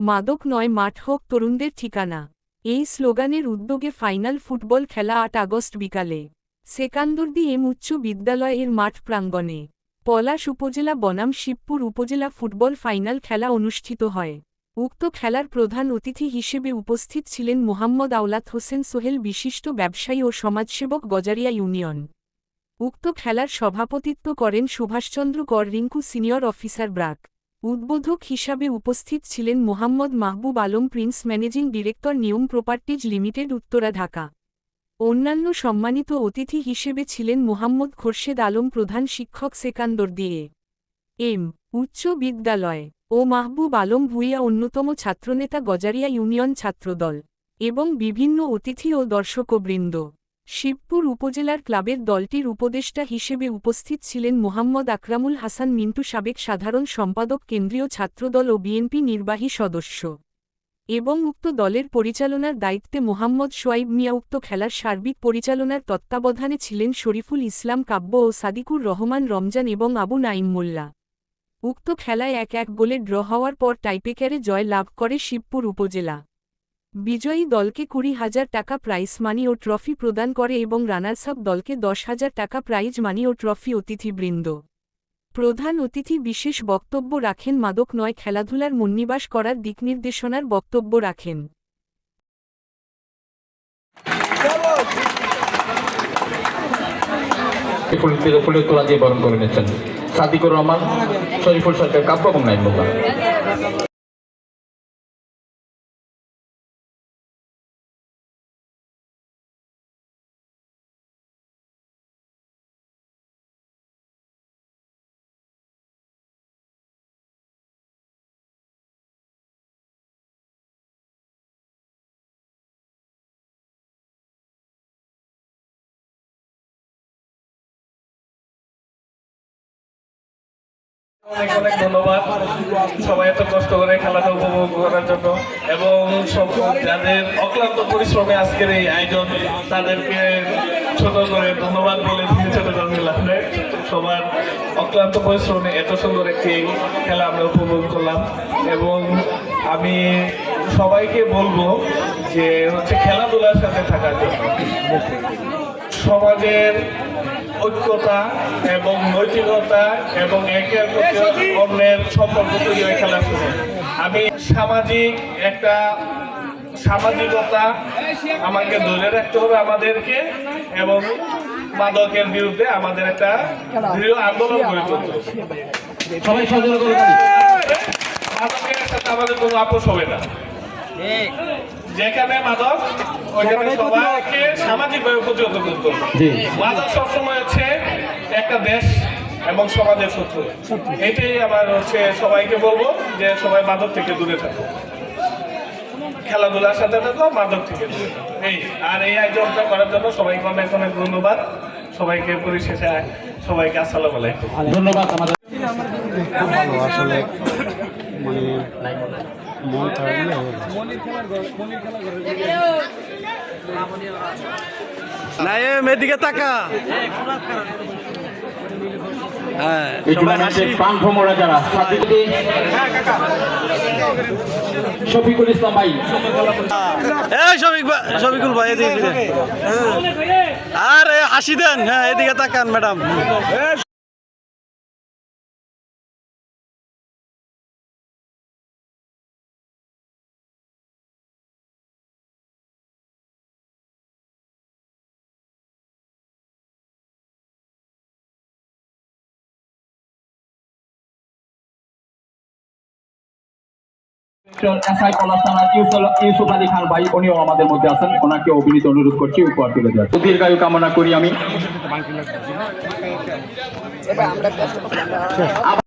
মাদক নয়, মাঠ হোক তরুণদের ঠিকানা। এই স্লোগানের উদ্যোগে ফাইনাল ফুটবল খেলা আট আগস্ট বিকালে। সেকান্দরদি এম উচ্চ বিদ্যালয়ের মাঠ প্রাঙ্গণে। পলাশ উপজেলা, বনাম, শিবপুর উপজেলা ফুটবল ফাইনাল খেলা অনুষ্ঠিত হয়। উক্ত খেলার প্রধান অতিথি হিসেবে উপস্থিত ছিলেন মোহাম্মদ আওলাত হোসেন সোহেল, বিশিষ্ট ব্যবসায়ী ও সমাজসেবক গজারিয়া ইউনিয়ন। উক্ত খেলার সভাপতিত্ব করেন সুভাষচন্দ্র কর রিঙ্কু, সিনিয়র অফিসার ব্রাক। উদ্বোধক হিসাবে উপস্থিত ছিলেন Mohammad Mahbub Alam, Prince managing director Niyom properties limited, Uttara, Dhaka. অন্যান্য সম্মানিত অতিথি হিসেবে ছিলেন মোহাম্মদ খোরশেদ আলম, প্রধান শিক্ষক সেকান্দর দিয়ে এম, উচ্চ বিদ্যালয় ও মাহবুব আলম ভুইয়া অন্যতম ছাত্রনেতা গজারিয়া ইউনিয়ন ছাত্রদল এবং বিভিন্ন অতিথি ও দর্শকবৃন্দ। শিবপুর উপজেলার ক্লাবের দলটির উপদেষ্টা হিসেবে উপস্থিত ছিলেন মোহাম্মদ আকরামুল হাসান মিন্টু সাবেক সাধারণ সম্পাদক, কেন্দ্রীয় ছাত্রদল ও বিএনপি নির্বাহী সদস্য এবং উক্ত দলের পরিচালনার দায়িত্বে মোহাম্মদ সোয়াইব মিয়া উক্ত খেলার সার্বিক পরিচালনার তত্ত্বাবধানে ছিলেন শরীফুল ইসলাম কাব্য ও সাদিকুর রহমান রমজান এবং আবু নাইম মোল্লা। উক্ত খেলায় এক এক গোলে ড্র হওয়ার পর টাইপেকারে জয় লাভ করে শিবপুর উপজেলা। বিজয়ী দলকে কুড়ি হাজার টাকা প্রাইজ মানি ও ট্রফি প্রদান করে এবং রানার্স আপ দলকে দশ হাজার টাকা প্রাইজ মানি ও ট্রফি অতিথিবৃন্দ। প্রধান অতিথি বিশেষ বক্তব্য রাখেন মাদক নয়, খেলাধুলার মুন্নিবাস করার দিকনির্দেশনার বক্তব্য রাখেন। রহমান অনেক অনেক ধন্যবাদ। সবাই এত কষ্ট করে খেলাটা উপভোগ করার জন্য। এবং সব যাদের অক্লান্ত পরিশ্রমে আজকের এই আয়োজন, তাদেরকে ছোট করে ধন্যবাদ বলে দিতে ছোট করে সবার অক্লান্ত পরিশ্রমে এত সুন্দর একটি খেলা আমরা উপভোগ করলাম। এবং আমি সবাইকে বলব যে হচ্ছে খেলাধুলার সাথে থাকার জন্য। সমাজের ঐক্যতা এবং নৈতিকতা এবং একে অপরকে অন্যের সম্পর্ক তৈরি হয়ে খেলা সময় আমি সামাজিক একটা সামাজিকতা আমাকে ধরে রাখতে হবে আমাদেরকে এবং মাদকের বিরুদ্ধে আমাদের একটা দৃঢ় আন্দোলন গড়ে তুলতে হবে। সবাই সচেতন মাদকের সাথে আমাদের কোনো আপোষ হবে না। যেখানে মাদক ওইখানে সবাইকে সামাজিকভাবে প্রতিহত করতে হবে। মাদক সবসময় হচ্ছে একটা দেশ এবং সমাজের শত্রু। এটাই আমার হচ্ছে সবাইকে বলব যে সবাই মাদক থেকে দূরে থাকো। খেলাধুলার সাথে থাকো মাদক থেকে দূরে থাকো। এই আর এই আয়োজনটা করার জন্য সবাইকে অনেক অনেক ধন্যবাদ। সবাইকে পরিশেষে সবাইকে আসসালামু আলাইকুম। ধন্যবাদ আমাদের। আসলে মানে মন হলে হবে এদিকে তাকা। হ্যাঁ শফিকুল ইসলাম ভাই। এই ভাই শফিকুল ভাই এদিকে ফিরে আরে হাসি দেন। হ্যাঁ এদিকে তাকান ম্যাডাম। এসআই ইউসুফ- ইউসুফ আলী খান ভাই, উনিও আমাদের মধ্যে আছেন। ওনাকে অভিনীত অনুরোধ করছি, উপহার তুলে দেওয়ার। দীর্ঘায়ু কামনা করি আমি।